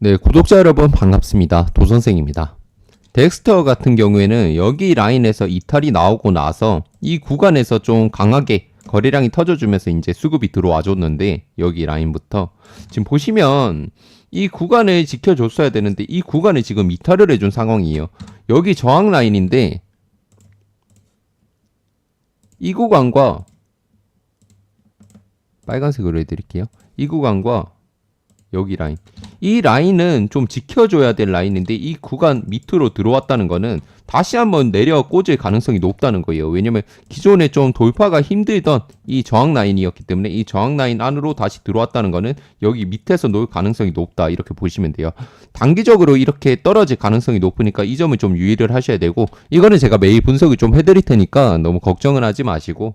네, 구독자 여러분 반갑습니다. 도선생입니다. 덱스터 같은 경우에는 여기 라인에서 이탈이 나오고 나서 이 구간에서 좀 강하게 거래량이 터져주면서 이제 수급이 들어와 줬는데 여기 라인부터 지금 보시면 이 구간을 지켜줬어야 되는데 이 구간에 지금 이탈을 해준 상황이에요. 여기 저항 라인인데 이 구간과 빨간색으로 해드릴게요. 이 구간과 여기 라인. 이 라인은 좀 지켜줘야 될 라인인데 이 구간 밑으로 들어왔다는 거는 다시 한번 내려 꽂을 가능성이 높다는 거예요. 왜냐면 기존에 좀 돌파가 힘들던 이 저항 라인이었기 때문에 이 저항 라인 안으로 다시 들어왔다는 거는 여기 밑에서 놓을 가능성이 높다. 이렇게 보시면 돼요. 단기적으로 이렇게 떨어질 가능성이 높으니까 이 점을 좀 유의를 하셔야 되고 이거는 제가 매일 분석을 좀 해드릴 테니까 너무 걱정은 하지 마시고